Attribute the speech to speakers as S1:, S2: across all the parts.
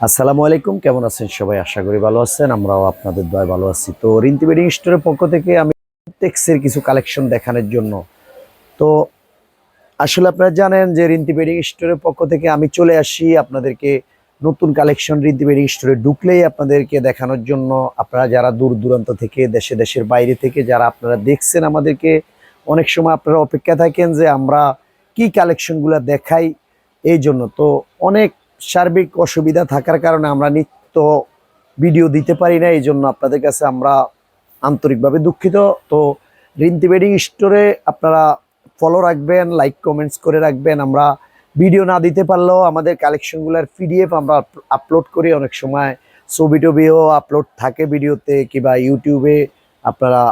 S1: আসসালামু আলাইকুম, কেমন আছেন সবাই? আশা করি ভালো আছেন, আমরাও আপনাদের দয় ভালো আছি। তো রিন্তি বেডিং স্টোরের পক্ষ থেকে আমি টেক্সের কিছু কালেকশন দেখানোর জন্য। তো আসলে আপনারা জানেন যে রিন্তি বেডিং স্টোরের পক্ষ থেকে আমি চলে আসি আপনাদেরকে নতুন কালেকশন রিন্তি বেডিং স্টোরে ঢুকলেই আপনাদেরকে দেখানোর জন্য। আপনারা যারা দূর দূরান্ত থেকে, দেশে দেশের বাইরে থেকে যারা আপনারা দেখছেন আমাদেরকে, অনেক সময় আপনারা অপেক্ষা থাকেন যে আমরা কি কালেকশনগুলো দেখাই, এই জন্য। তো অনেক সার্বিক অসুবিধা থাকার কারণে আমরা নিত্য ভিডিও দিতে পারি না এই জন্য আপনাদের কাছে আমরা আন্তরিকভাবে দুঃখিত। তো রিন্তি বেডিং স্টোরে আপনারা ফলো রাখবেন লাইক কমেন্টস করে রাখবেন। আমরা ভিডিও না দিতে পারলেও আমাদের কালেকশনগুলোর পিডিএফ আমরা আপলোড করি। অনেক সময় ছবি টবিও আপলোড থাকে ভিডিওতে কিংবা ইউটিউবে আপনারা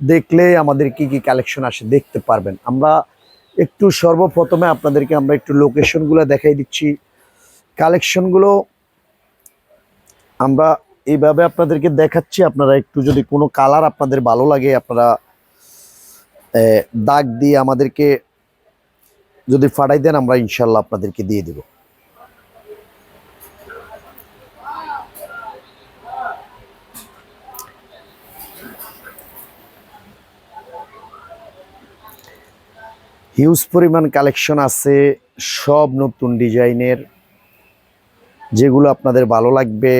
S1: দেখলে আমাদের কি কি কালেকশন আসে দেখতে পারবেন। আমরা একটু সর্বপ্রথমে আপনাদেরকে আমরা একটু লোকেশনগুলো দেখাই দিচ্ছি। কালেকশনগুলো আমরা এইভাবে আপনাদেরকে দেখাচ্ছি। আপনারা একটু যদি কোনো কালার আপনাদের ভালো লাগে, আপনারা দাগ দিয়ে আমাদেরকে যদি ফাটাই দেন, আমরা ইনশাল্লাহ আপনাদেরকে দিয়ে দেব। হিউজ পরিমাণ কালেকশন আছে, সব নতুন ডিজাইনের। যেগুলো আপনাদের ভালো লাগবে,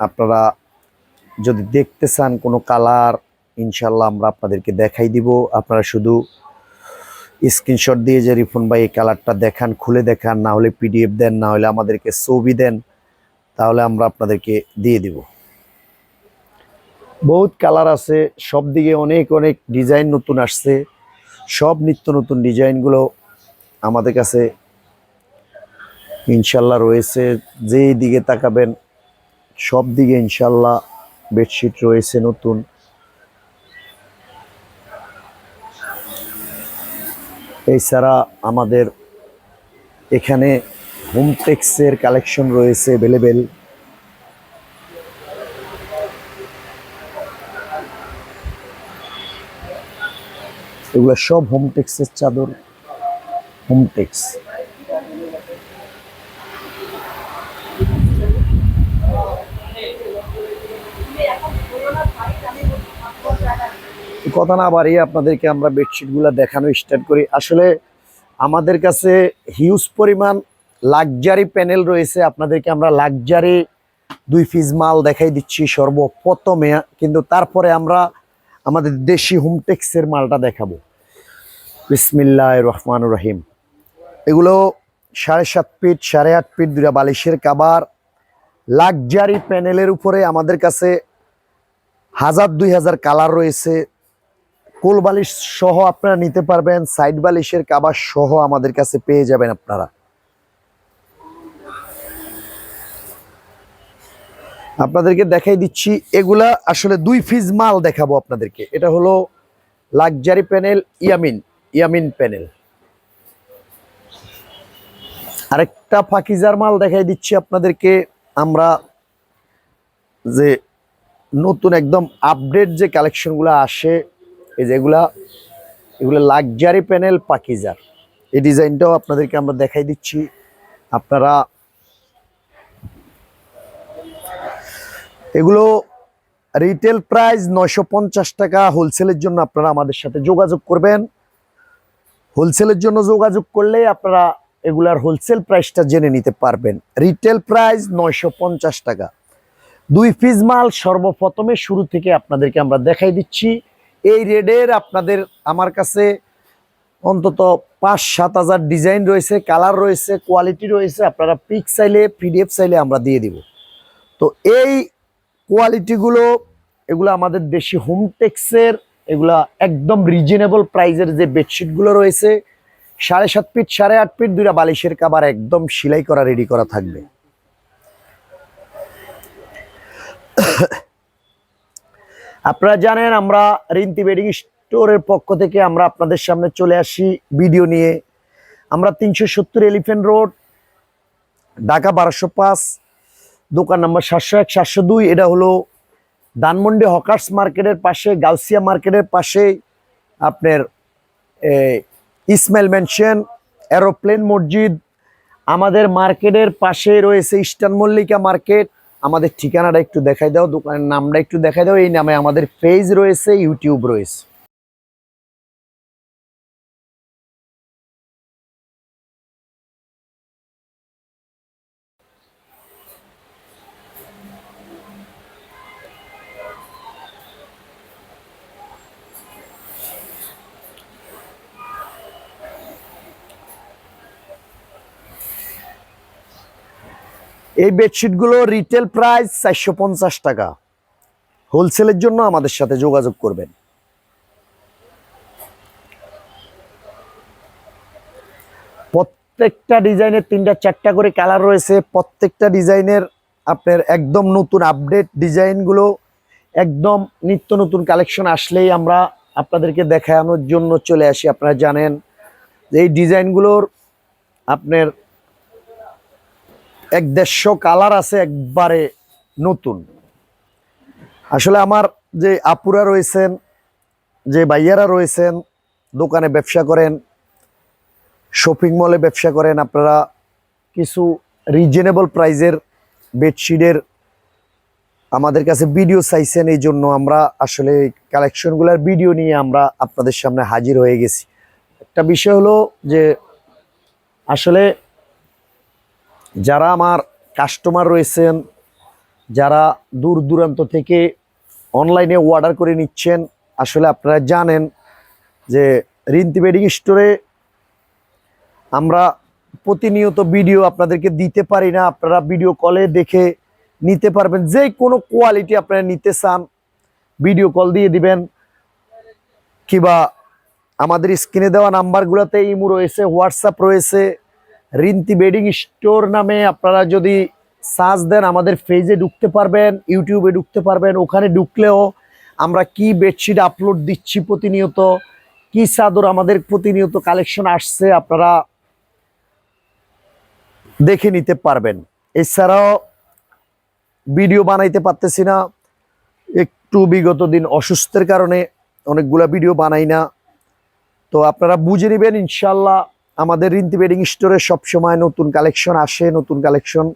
S1: আপনারা যদি দেখতে চান কোনো কালার, ইনশাল্লাহ আমরা আপনাদেরকে দেখাই দিব। আপনারা শুধু স্ক্রিনশট দিয়ে যে রিফোন ভাই এই কালারটা দেখান, খুলে দেখান, না হলে পিডিএফ দেন, না হলে আমাদেরকে ছবি দেন, তাহলে আমরা আপনাদেরকে দিয়ে দিব। বহুত কালার আছে, সব দিকে অনেক অনেক ডিজাইন নতুন আসছে। সব নিত্য নতুন ডিজাইনগুলো আমাদের কাছে ইনশাল্লাহ রয়েছে, যেই দিকে তাকাবেন, সব দিকে ইনশাল্লাহ বেডশিট রয়েছে নতুন। এছাড়া আমাদের এখানে হোমটেক্সের কালেকশন রয়েছে অ্যাভেলেবেল এগুলো সব হোমটেক্সের চাদর হোমটেক্স কথা না বাড়িয়ে আপনাদেরকে আমরা বেডশিটগুলো দেখানো স্টার্ট করি। আসলে আমাদের কাছে হিউজ পরিমাণ লাকজারি প্যানেল রয়েছে। আপনাদেরকে আমরা লাকজারি দুই পিস মাল দেখাই দিচ্ছি সর্বপ্রথমে, কিন্তু তারপরে আমরা আমাদের দেশি হোমটেক্সের মালটা দেখাবো। বিসমিল্লাহ রহমান রহিম। এগুলো সাড়ে সাত ফিট সাড়ে আট ফিট দুটা বালিশের কাবার লাকজারি প্যানেলের উপরে আমাদের কাছে হাজার দুই হাজার কালার রয়েছে। কোল বালিশ সহ আপনারা নিতে পারবেন, সাইড বালিশের কাবার সহ আমাদের কাছে পেয়ে যাবেন আপনারা। আপনাদেরকে দেখাই দিচ্ছি, এগুলা আসলে দুই ফিজ মাল দেখাবো আপনাদেরকে। এটা হলো luxury panel, Yamin Yamin panel. আরেকটা ফাকিজার মাল দেখাই দিচ্ছি আপনাদেরকে। আমরা যে নতুন একদম আপডেট যে কালেকশনগুলো আসে এই যেগুলা এগুলো লাকজারি প্যানেল পাকিজার। এই ডিজাইনটাও আপনাদেরকে আমরা দেখাই দিচ্ছি। আপনারা এগুলো রিটেল প্রাইস নয়শো পঞ্চাশ টাকা। হোলসেলের জন্য আপনারা আমাদের সাথে যোগাযোগ করবেন। হোলসেলের জন্য যোগাযোগ করলে আপনারা এগুলার হোলসেল প্রাইসটা জেনে নিতে পারবেন। রিটেল প্রাইস নয়শো পঞ্চাশ টাকা। দুই পিস মাল সর্বপ্রথমে শুরু থেকে আপনাদেরকে আমরা দেখাই দিচ্ছি। এই রেডের আপনাদের আমার কাছে অন্তত পাঁচ সাত হাজার ডিজাইন রয়েছে, কালার রয়েছে, কোয়ালিটি রয়েছে, আপনারা পিক চাইলে, পিডিএফ চাইলে আমরা দিয়ে দিব। তো এই কোয়ালিটিগুলো, এগুলো আমাদের দেশি হোমটেক্সের এগুলা একদম রিজনেবল প্রাইজের যে বেডশিটগুলো রয়েছে, সাড়ে সাত ফিট, সাড়ে আট ফিট, দুইটা বালিশের কাবার একদম সেলাই করা, রেডি করা থাকবে। আপনারা জানেন, আমরা রিন্তি বেডিং স্টোরের পক্ষ থেকে আমরা আপনাদের সামনে চলে আসি ভিডিও নিয়ে। আমরা তিনশো সত্তর এলিফেন্ট রোড, ঢাকা বারোশো পাঁচ, দোকান নাম্বার সাতশো এক, সাতশো দুই। এটা হলো ধানমন্ডি হকার্স মার্কেটের পাশে, গাউসিয়া মার্কেটের পাশে আপনার ইসমাইল মেনশন এরোপ্লেন মসজিদ। আমাদের মার্কেটের পাশে রয়েছে ইস্টার্ন মল্লিকা মার্কেট। আমাদের ঠিকানাটা একটু দেখাই দাও, দোকানের নামটা একটু দেখাই দাও। এই নামে আমাদের পেজ রয়েছে ইউটিউব রয়েছে। এই বেডশিটগুলো রিটেল প্রাইস চারশো পঞ্চাশ টাকা। হোলসেলের জন্য আমাদের সাথে যোগাযোগ করবেন। প্রত্যেকটা ডিজাইনের তিনটা চারটা করে কালার রয়েছে। প্রত্যেকটা ডিজাইনের আপনার একদম নতুন আপডেট ডিজাইনগুলো, একদম নিত্য নতুন কালেকশন আসলেই আমরা আপনাদেরকে দেখানোর জন্য চলে আসি। আপনারা জানেন এই ডিজাইনগুলোর আপনার এক দেড়শো কালার আছে একবারে নতুন। আসলে আমার যে আপুরা রয়েছেন, যে ভাইয়ারা রয়েছেন, দোকানে ব্যবসা করেন শপিং মলে ব্যবসা করেন, আপনারা কিছু রিজনেবল প্রাইজের বেডশিটের আমাদের কাছে ভিডিও চাইছেন, এই জন্য আমরা আসলে কালেকশনগুলোর ভিডিও নিয়ে আমরা আপনাদের সামনে হাজির হয়ে গেছি। একটা বিষয় হলো যে, আসলে যারা আমার কাস্টমার রয়েছেন, যারা দূর দূরান্ত থেকে অনলাইনে অর্ডার করে নিচ্ছেন, আসলে আপনারা জানেন যে রিন্তি বেডিং স্টোরে আমরা প্রতিনিয়ত ভিডিও আপনাদেরকে দিতে পারি না। আপনারা ভিডিও কলে দেখে নিতে পারবেন। যে কোনো কোয়ালিটি আপনারা নিতে চান ভিডিও কল দিয়ে দিবেন। কিবা আমাদের স্ক্রিনে দেওয়া নাম্বারগুলোতে ইমো রয়েছে হোয়াটসঅ্যাপ রয়েছে। রিন্তি বেডিং স্টোর নামে আপনারা যদি সার্চ দেন, আমাদের ফেজে ঢুকতে পারবেন ইউটিউবে ঢুকতে পারবেন, ওখানে ঢুকলেও আমরা কি বেডশিট আপলোড দিচ্ছি প্রতিনিয়ত, কি চাদর আমাদের প্রতিনিয়ত কালেকশন আসছে, আপনারা দেখে নিতে পারবেন। এছাড়াও ভিডিও বানাইতে পারতেছি না, একটু বিগত দিন অসুস্থের কারণে অনেকগুলা ভিডিও বানাই না। তো আপনারা বুঝে নেবেন ইনশাল্লাহ আমাদের রিন্তি বেডিং স্টোরে সবসময় নতুন কালেকশন আসে, নতুন কালেকশন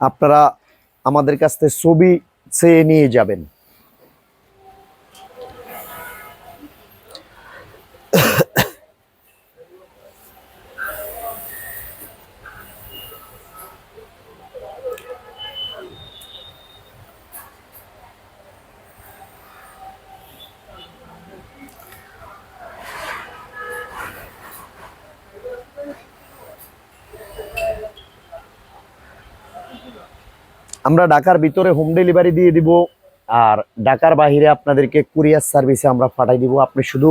S1: আপনারা আমাদের কাছ থেকে ছবি চেয়ে নিয়ে যাবেন। আমরা ঢাকার ভিতরে হোম ডেলিভারি দিয়ে দিব, আর ঢাকার বাহিরে আপনাদেরকে কুরিয়ার সার্ভিসে আমরা পাঠাই দিব। আপনি শুধু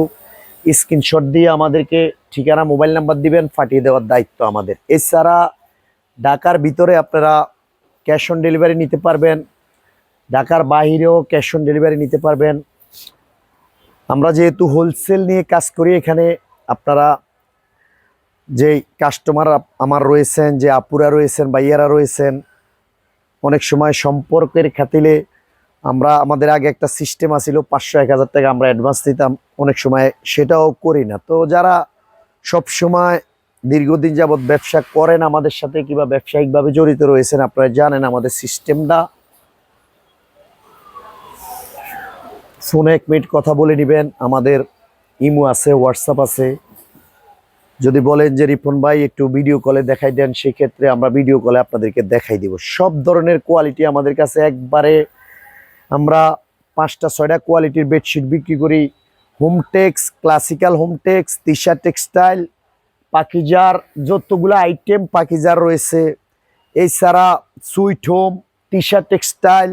S1: স্ক্রিনশট দিয়ে আমাদেরকে ঠিকানা মোবাইল নাম্বার দিবেন ফাটিয়ে দেওয়ার দায়িত্ব আমাদের। এছাড়া ঢাকার ভিতরে আপনারা ক্যাশ অন ডেলিভারি নিতে পারবেন, ঢাকার বাহিরেও ক্যাশ অন ডেলিভারি নিতে পারবেন। আমরা যেহেতু হোলসেল নিয়ে কাজ করি, এখানে আপনারা যে কাস্টমার আমার রয়েছেন, যে আপুরা রয়েছেন, ভাইয়ারা রয়েছেন অনেক সময় সম্পর্কের খাতিলে আমরা, আমাদের আগে একটা সিস্টেম আছিল, পাঁচশো, এক হাজার টাকা আমরা অ্যাডভান্স দিতাম, অনেক সময় সেটাও করি না। তো যারা সব সময় দীর্ঘদিন যাবৎ ব্যবসা করেন, আমাদের সাথে কিংবা ব্যবসায়িকভাবে জড়িত রয়েছেন, আপনারা জানেন আমাদের সিস্টেমটা ফোনে এক মিনিট কথা বলে নেবেন, আমাদের ইমো আছে, হোয়াটসঅ্যাপ আছে। যদি বলেন যে রিপন ভাই একটু ভিডিও কলে দেখাই দেন, সেক্ষেত্রে আমরা ভিডিও কলে আপনাদেরকে দেখাই দিব। সব ধরনের কোয়ালিটি আমাদের কাছে একবারে আমরা পাঁচটা, ছয়টা কোয়ালিটির বেডশিট বিক্রি করি। Hometex classical Hometex Tisha textile পাকিজার যতগুলো আইটেম পাকিজার রয়েছে, এছাড়া সুইট হোম টিশা টেক্সটাইল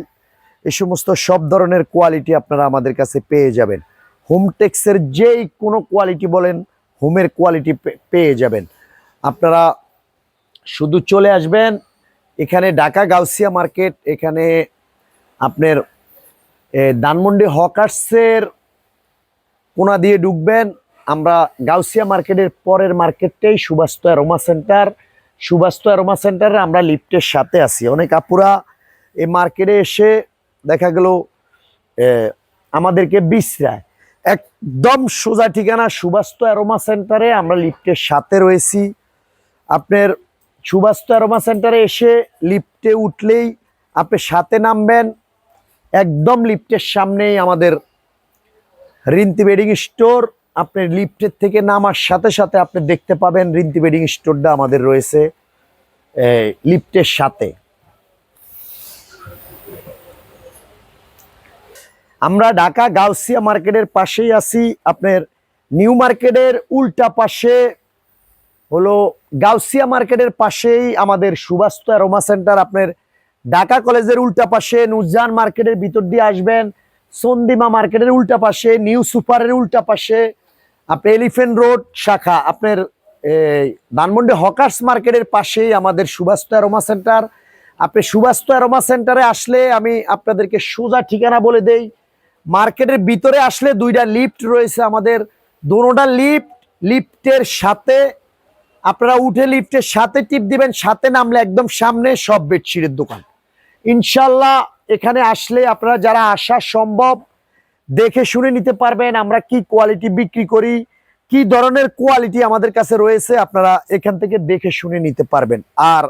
S1: এই সমস্ত সব ধরনের কোয়ালিটি আপনারা আমাদের কাছে পেয়ে যাবেন। হোমটেক্সের যেই কোনো কোয়ালিটি বলেন হোমের কোয়ালিটি পেয়ে যাবেন। আপনারা শুধু চলে আসবেন, এখানে ঢাকা গাউসিয়া মার্কেট, এখানে আপনার ধানমন্ডি হকার্সের কোনা দিয়ে ঢুকবেন। আমরা গাউসিয়া মার্কেটের পরের মার্কেটটাই Subastu aroma centre. Subastu aroma সেন্টারে আমরা লিফটের সাথে আছি। অনেক আপুরা এই মার্কেটে এসে দেখা গেল আমাদেরকে বিশ্রায়। একদম সোজা ঠিকানা সুবাস্ত অ্যারোমা সেন্টারে, আমরা লিফটের সাথে রয়েছি। আপনার সুবাস্তু অ্যারোমা সেন্টারে এসে লিফটে উঠলেই আপনি সাথে নামবেন। একদম লিফটের সামনেই আমাদের রিন্তি বেডিং স্টোর। আপনি লিফটের থেকে নামার সাথে সাথে আপনি দেখতে পাবেন রিন্তি বেডিং স্টোরটা আমাদের রয়েছে লিফটের সাথে। আমরা ঢাকা গাউসিয়া মার্কেটের পাশেই আছি। আপনার নিউ মার্কেটের উল্টা পাশে হলো গাউসিয়া মার্কেটের পাশেই আমাদের সুবাস্তু অ্যারোমা সেন্টার। আপনার ঢাকা কলেজের উল্টা পাশে নুজান মার্কেটের ভিতর দিয়ে আসবেন। সন্দিমা মার্কেটের উল্টা পাশে, নিউ সুপারের উল্টা পাশে, আপনি এলিফেন্ট রোড শাখা, আপনার ধানমন্ডি হকার্স মার্কেটের পাশেই আমাদের সুবাস্তু অ্যারোমা সেন্টার। আপনি সুবাস্তু অ্যারোমা সেন্টারে আসলে আমি আপনাদেরকে সোজা ঠিকানা বলে দেই। মার্কেটের ভিতরে আসলে দুইটা লিফট রয়েছে আমাদের। দোনোটা লিফট লিফটের সাথে। আপনারা উঠে লিফটের সাথে টিপ দিবেন, সাথে নামলে একদম সামনে সব বেডশিটের দোকান। ইনশাল্লাহ এখানে আসলে আপনারা যারা আসা সম্ভব, দেখে শুনে নিতে পারবেন আমরা কি কোয়ালিটি বিক্রি করি, কি ধরনের কোয়ালিটি আমাদের কাছে রয়েছে, আপনারা এখান থেকে দেখে শুনে নিতে পারবেন। আর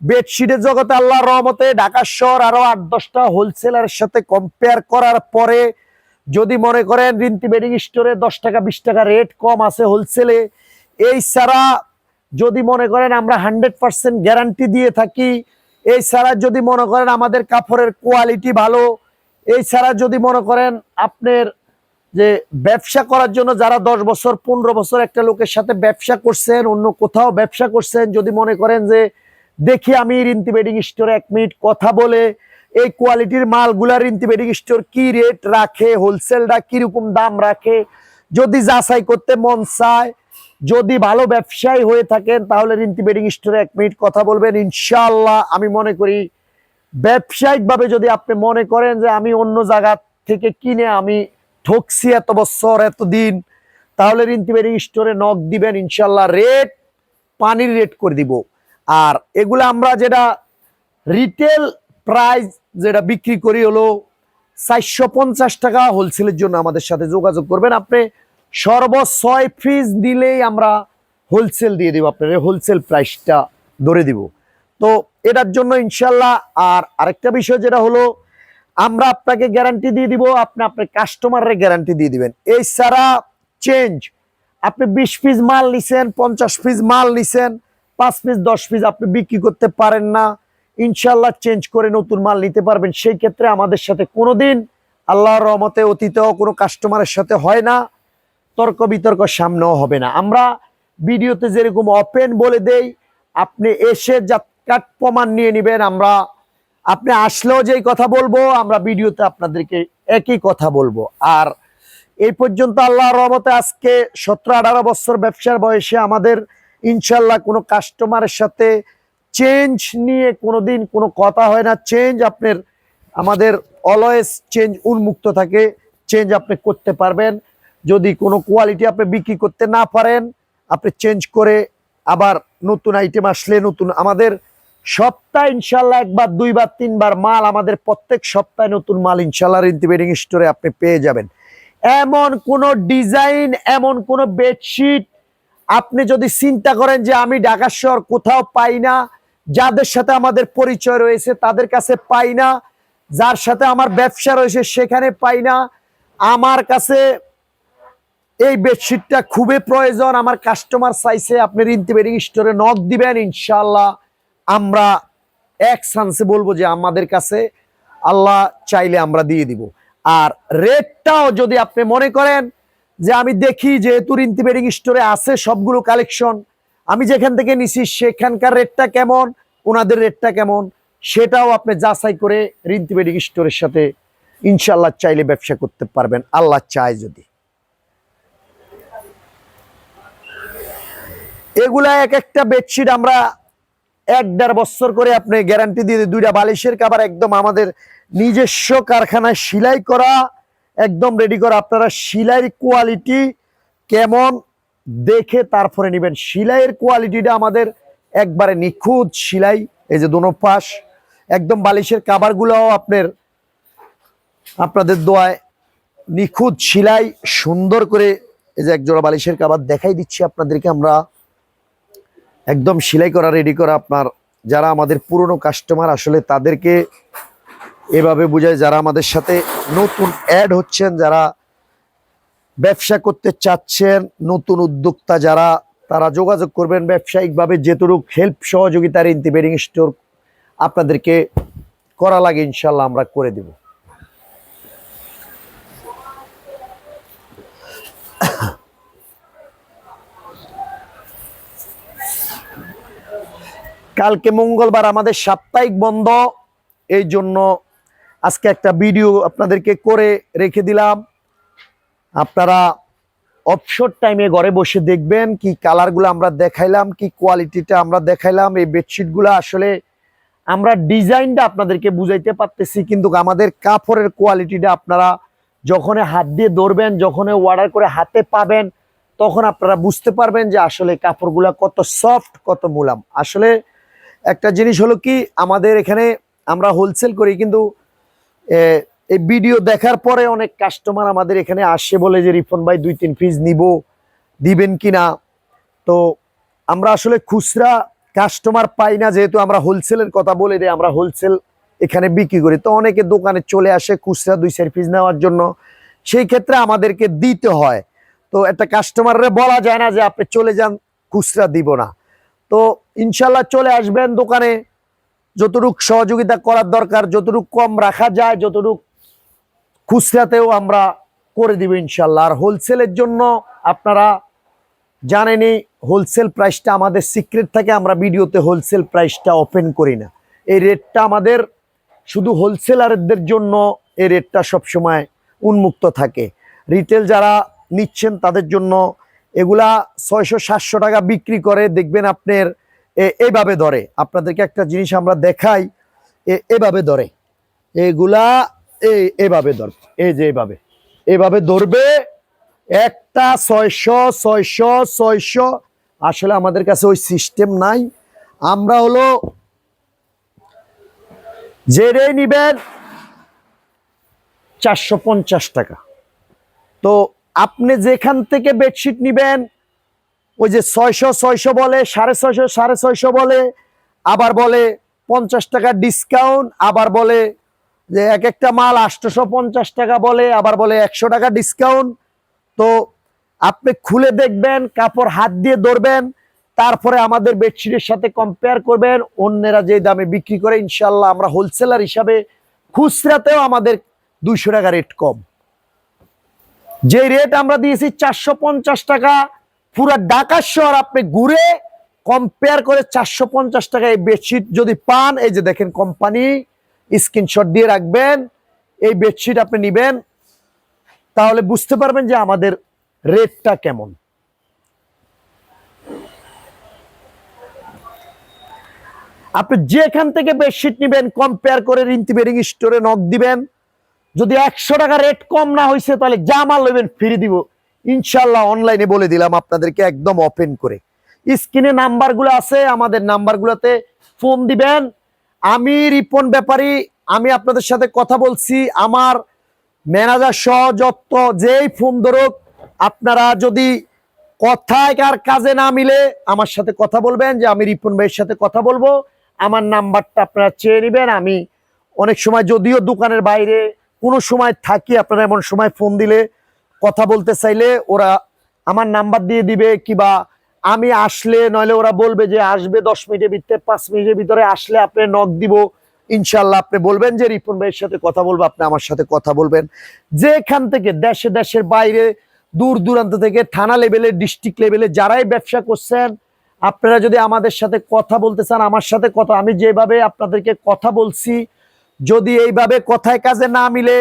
S1: বেডশিটের জগতে আল্লাহ রহমতে ঢাকা শহর আরও আট, দশটা হোলসেলারের সাথে কম্পেয়ার করার পরে যদি মনে করেন রিন্তি বেডিং স্টোরে দশ টাকা, বিশ টাকা রেট কম আছে হোলসেলে এই ছাড়া যদি মনে করেন আমরা হান্ড্রেড পার্সেন্ট গ্যারান্টি দিয়ে থাকি, এই ছাড়া যদি মনে করেন আমাদের কাপড়ের কোয়ালিটি ভালো, এই ছাড়া যদি মনে করেন আপনার যে ব্যবসা করার জন্য যারা দশ বছর, পনেরো বছর একটা লোকের সাথে ব্যবসা করছেন, অন্য কোথাও ব্যবসা করছেন, যদি মনে করেন যে দেখি আমি রিন্তি বেডিং স্টোরে এক মিনিট কথা বলে, এই কোয়ালিটির মালগুলা রিন্তি বেডিং স্টোর কি রেট রাখে, হোলসেলটা কীরকম দাম রাখে? যদি যাচাই করতে মন চায়, যদি ভালো ব্যবসায়ী হয়ে থাকেন, তাহলে রিন্তি বেডিং স্টোরে এক মিনিট কথা বলবেন। ইনশাল্লাহ আমি মনে করি ব্যবসায়িকভাবে যদি আপনি মনে করেন যে আমি অন্য জায়গা থেকে কিনে আমি ঠকছি এত বছর এত দিন তাহলে রিন্তি বেডিং স্টোরে নখ দিবেন ইনশাল্লাহ রেট, পানির রেট করে দিব। আর এগুলো আমরা যেটা রিটেল প্রাইস যেটা বিক্রি করি হলো চারশো পঞ্চাশ টাকা হোলসেলের জন্য আমাদের সাথে যোগাযোগ করবেন। আপনি সর্ব ছয় পিস দিলেই আমরা হোলসেল দিয়ে দিব, আপনার হোলসেল প্রাইসটা ধরে দিব। তো এটার জন্য ইনশাল্লাহ আর আরেকটা বিষয় যেটা হলো, আমরা আপনাকে গ্যারান্টি দিয়ে দিব, আপনি আপনার কাস্টমারের গ্যারান্টি দিয়ে দিবেন। এই সারা চেঞ্জ আপনি বিশ পিস মাল নিছেন, পঞ্চাশ পিস মাল নিছেন পাঁচ পিস দশ পিস আপনি বিক্রি করতে পারেন না। ইনশাল্লাহ চেঞ্জ করে নতুন মাল নিতে পারবেন। সেই ক্ষেত্রে আমাদের সাথে কোনোদিন আল্লাহর রহমতে অতীতেও কোনো কাস্টমারের সাথে হয় না। তর্ক বিতর্ক সামনেও হবে না। আমরা ভিডিওতে যেরকম ওপেন বলে দেই, আপনি এসে জাতকাট প্রমাণ নিয়ে নেবেন, আমরা আপনি আসলেও যেই কথা বলব, আমরা ভিডিওতে আপনাদেরকে একই কথা বলব। আর এই পর্যন্ত আল্লাহ রহমতে আজকে সতেরো আঠারো বছর ব্যবসার বয়সে আমাদের ইনশাল্লাহ কোনো কাস্টমারের সাথে চেঞ্জ নিয়ে কোনো দিন কোনো কথা হয় না। চেঞ্জ আপনার, আমাদের অলওয়েজ চেঞ্জ উন্মুক্ত থাকে। চেঞ্জ আপনি করতে পারবেন। যদি কোনো কোয়ালিটি আপনি বিক্রি করতে না পারেন, আপনি চেঞ্জ করে আবার নতুন আইটেম আসলে নতুন, আমাদের সপ্তাহে ইনশাল্লাহ একবার, দুইবার, তিনবার মাল আমাদের প্রত্যেক সপ্তাহে নতুন মাল ইনশাল্লাহ রিন্তি বেডিং স্টোরে আপনি পেয়ে যাবেন। এমন কোন ডিজাইন, এমন কোন বেডশিট আপনি যদি চিন্তা করেন যে আমি ঢাকা শহর কোথাও পাই না, যাদের সাথে আমাদের পরিচয় রয়েছে তাদের কাছে পাই না, যার সাথে আমার ব্যবসা রয়েছে সেখানে পাই না, আমার কাছে এই বেডশিটটা খুবই প্রয়োজন, আমার কাস্টমার চাইছে আপনি রিন্তি বেডিং স্টোরে নক দিবেন ইনশাল্লাহ আমরা এক চান্সে বলব যে আমাদের কাছে আল্লাহ চাইলে আমরা দিয়ে দিব। আর রেটটাও যদি আপনি মনে করেন যে আমি দেখি যেহেতু রিন্তি বেডিং স্টোরে আছে সবগুলো কালেকশন আমি যেখান থেকে নিছি সেখানকার রেটটা কেমন, ওনাদের রেটটা কেমন, সেটাও আপনি যাচাই করে রিন্তি স্টোরের সাথে ইনশাল্লাহ চাইলে ব্যবসা করতে পারবেন আল্লাহ চায় যদি এগুলা এক একটা বেডশিট আমরা এক দেড় বছর করে আপনি গ্যারান্টি দিয়ে দিই। দুইটা বালিশের কাবার একদম আমাদের নিজস্ব কারখানায় সেলাই করা একদম রেডি করা। আপনারা সেলাইয়ের কোয়ালিটি কেমন দেখে তারপরে নেবেন। সেলাইয়ের কোয়ালিটিটা আমাদের একবারে নিখুঁত সিলাই, এই যে দোনো পাশ, একদম বালিশের কাবারগুলোও আপনার, আপনাদের দোয়ায় নিখুঁত সেলাই, সুন্দর করে এই যে একজোড়া বালিশের কাবার দেখাই দিচ্ছি আপনাদেরকে আমরা। একদম সেলাই করা রেডি করা আপনার, যারা আমাদের পুরনো কাস্টমার আসলে তাদেরকে এভাবে বোঝায় যারা আমাদের সাথে নতুন অ্যাড হচ্ছেন, যারা ব্যবসা করতে চাচ্ছেন, নতুন উদ্যোক্তা যারা, তারা যোগাযোগ করবেন ব্যবসায়িকভাবে যেটুক হেল্প সহযোগিতার ইন্টিবেরিং স্টোর আপনাদেরকে করা লাগে ইনশাল্লাহ আমরা করে দেব। কালকে মঙ্গলবার আমাদের সাপ্তাহিক বন্ধ, এই জন্য আজকে একটা ভিডিও আপনাদেরকে করে রেখে দিলাম। আপনারা অবসর টাইমে ঘরে বসে দেখবেন কি কালারগুলো আমরা দেখাইলাম, কি কোয়ালিটিটা আমরা দেখাইলাম। এই বেডশিটগুলো আসলে আমরা ডিজাইনটা আপনাদেরকে বুঝাইতে পারতেছি, কিন্তু আমাদের কাপড়ের কোয়ালিটিটা আপনারা যখন হাত দিয়ে ধরবেন যখন অর্ডার করে হাতে পাবেন, তখন আপনারা বুঝতে পারবেন যে আসলে কাপড়গুলো কত সফট কত মুলাম। আসলে একটা জিনিস হলো কি, আমাদের এখানে আমরা হোলসেল করি, কিন্তু এই ভিডিও দেখার পরে অনেক কাস্টমার আমাদের এখানে আসে বলে যে রিফন ভাই, দুই তিন পিস নিব, দিবেন কি না তো আমরা আসলে খুচরা কাস্টমার পাই না, যেহেতু আমরা হোলসেলের কথা বলে দিই, আমরা হোলসেল এখানে বিক্রি করি। তো অনেকে দোকানে চলে আসে খুচরা দুই, চার পিস নেওয়ার জন্য। সেই ক্ষেত্রে আমাদেরকে দিতে হয়। তো একটা কাস্টমাররে বলা যায় না যে, আপনি চলে যান, খুচরা দিব না। তো ইনশাল্লাহ চলে আসবেন দোকানে। যতটুক সহযোগিতা করার দরকার, যতটুক কম রাখা যায়, যতটুক খুচরাতেও আমরা করে দিব ইনশাল্লাহ আর হোলসেলের জন্য আপনারা জানেনই হোলসেল প্রাইসটা আমাদের সিক্রেট থাকে, আমরা ভিডিওতে হোলসেল প্রাইসটা ওপেন করি না। এই রেটটা আমাদের শুধু হোলসেলারদের জন্য এই রেটটা সবসময় উন্মুক্ত থাকে। রিটেল যারা নিচ্ছেন, তাদের জন্য এগুলা ছয়শো সাতশো টাকা বিক্রি করে। দেখবেন আপনার এইভাবে ধরে। আপনাদেরকে একটা জিনিস আমরা দেখাই এভাবে ধরে। এগুলা এই এভাবে ধর, এই যে এইভাবে এভাবে ধরবে, একটা ছয়শো ছয়শো ছয়শো। আসলে আমাদের কাছে ওই সিস্টেম নাই। আমরা হলো জেরে নিবেন, চারশো পঞ্চাশ টাকা। তো আপনি যেখান থেকে বেডশিট নিবেন ওই যে ছয়শো ছয়শো বলে, সাড়ে ছয়শো সাড়ে ছয়শো বলে, আবার বলে পঞ্চাশ টাকা ডিসকাউন্ট আবার বলে যে এক একটা মাল আটশোশো পঞ্চাশ টাকা বলে, আবার বলে একশো টাকা ডিসকাউন্ট তো আপনি খুলে দেখবেন, কাপড় হাত দিয়ে ধরবেন, তারপরে আমাদের বেডশিটের সাথে কম্পেয়ার করবেন, অন্যেরা যে দামে বিক্রি করে ইনশাল্লাহ আমরা হোলসেলার হিসাবে খুচরাতেও আমাদের দুইশো টাকা রেট কম। যে রেট আমরা দিয়েছি চারশো পঞ্চাশ টাকা পুরা ঢাকা শহর আপনি ঘুরে কম্পেয়ার করে চারশো পঞ্চাশ টাকা এই বেডশিট যদি পান, এই যে দেখেন কোম্পানি স্ক্রিনশট দিয়ে রাখবেন, এই বেডশিট আপনি নিবেন, তাহলে বুঝতে পারবেন যে আমাদের রেটটা কেমন। আপনি যেখান থেকে বেডশিট নিবেন কম্পেয়ার করে রিন্তি বেরিং স্টোরে নক দিবেন। যদি একশো টাকা রেট কম না হয়েছে তাহলে জামা লইবেন ফিরে দিব। ইনশাল্লাহ অনলাইনে বলে দিলাম আপনাদেরকে একদম ওপেন করে। স্ক্রিনে নাম্বারগুলো আছে, আমাদের নাম্বারগুলোতে ফোন দিবেন। আমি রিপন ব্যাপারী, আমি আপনাদের সাথে কথা বলছি। আমার ম্যানেজার সহ যত যেই ফোন ধরুক, আপনারা যদি কথায় কার কাজে না মিলে আমার সাথে কথা বলবেন, যে আমি রিপন ভাইয়ের সাথে কথা বলব, আমার নাম্বারটা আপনারা চেয়ে নেবেন। আমি অনেক সময় যদিও দোকানের বাইরে কোনো সময় থাকি, আপনারা এমন সময় ফোন দিলে কথা বলতে চাইলে ওরা আমার নাম্বার দিয়ে দিবে কিবা আমি আসলে নইলে ওরা বলবে যে আসবে দশ মিনিটের ভিতরে, পাঁচ মিনিটের ভিতরে আসলে আপনি নক দিব। ইনশাল্লাহ আপনি বলবেন যে রিপন ভাইয়ের সাথে কথা বলব, আপনি আমার সাথে কথা বলবেন। যেখান থেকে দেশে, দেশের বাইরে, দূর দূরান্ত থেকে, থানা লেভেলে ডিস্ট্রিক্ট লেভেলে যারাই ব্যবসা করছেন, আপনারা যদি আমাদের সাথে কথা বলতে চান, আমার সাথে কথা, আমি যেভাবে আপনাদেরকে কথা বলছি, যদি এইভাবে কথায় কাজে না মিলে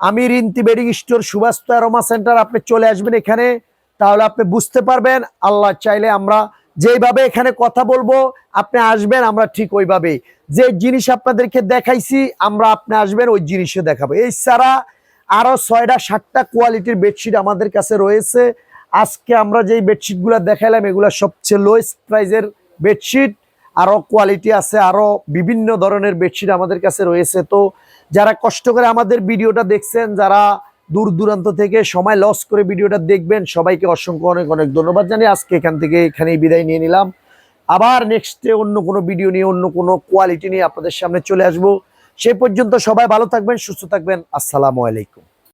S1: আমি Rinti bedding store Subhash aroma centre, আপনি চলে আসবেন এখানে। তাহলে আপনি বুঝতে পারবেন, আল্লাহ চাইলে আমরা যেইভাবে এখানে কথা বলব, আপনি আসবেন, আমরা ঠিক ওইভাবে যে জিনিস আপনাদেরকে দেখাইছি, আমরা আপনি আসবেন, ওই জিনিসে দেখাবো। এই ছাড়া আরও ছয়টা, সাতটা কোয়ালিটির বেডশিট আমাদের কাছে রয়েছে। আজকে আমরা যেই বেডশিটগুলো দেখাইলাম, এগুলো সবচেয়ে লোয়েস্ট প্রাইজের বেডশিট। আরও কোয়ালিটি আছে, আরও বিভিন্ন ধরনের বেডশিট আমাদের কাছে রয়েছে। তো যারা কষ্ট করে আমাদের ভিডিওটা দেখছেন, যারা দূর দূরান্ত থেকে সময় লস করে ভিডিওটা দেখবেন, সবাইকে অসংখ্য অনেক অনেক ধন্যবাদ জানি আজকে এখান থেকে এখানেই বিদায় নিয়ে নিলাম। আবার নেক্সটে অন্য কোনো ভিডিও নিয়ে, অন্য কোনো কোয়ালিটি নিয়ে আপনাদের সামনে চলে আসব। সেই পর্যন্ত সবাই ভালো থাকবেন, সুস্থ থাকবেন। আসসালামু আলাইকুম।